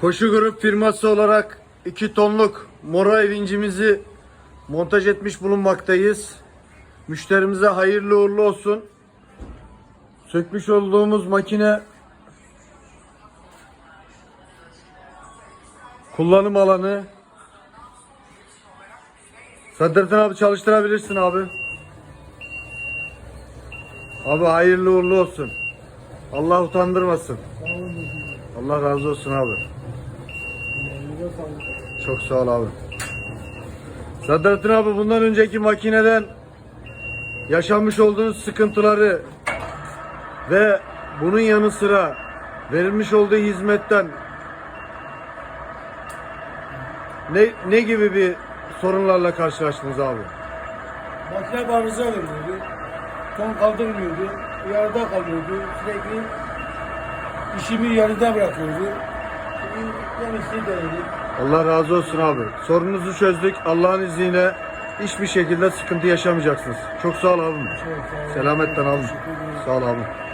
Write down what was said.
Koşu Grup firması olarak 2 tonluk mora vincimizi montaj etmiş bulunmaktayız. Müşterimize hayırlı uğurlu olsun. Sökmüş olduğumuz makine kullanım alanı. Sadrettin abi çalıştırabilirsin abi. Abi hayırlı uğurlu olsun. Allah utandırmasın. Allah razı olsun abi. Çok sağ ol abi. Sadrettin abi bundan önceki makineden yaşamış olduğunuz sıkıntıları ve bunun yanı sıra verilmiş olduğu hizmetten ne ne gibi bir sorunlarla karşılaştınız abi? Makine arıza veriyordu. Ton kaldırmıyordu. Yarıda kalıyordu. Sürekli işimi yarıda bırakıyordu. Allah razı olsun abi. Sorununuzu çözdük. Allah'ın izniyle hiçbir şekilde sıkıntı yaşamayacaksınız. Çok sağ ol abim. Çok sağ olun. Selametten abim. Sağ ol abim.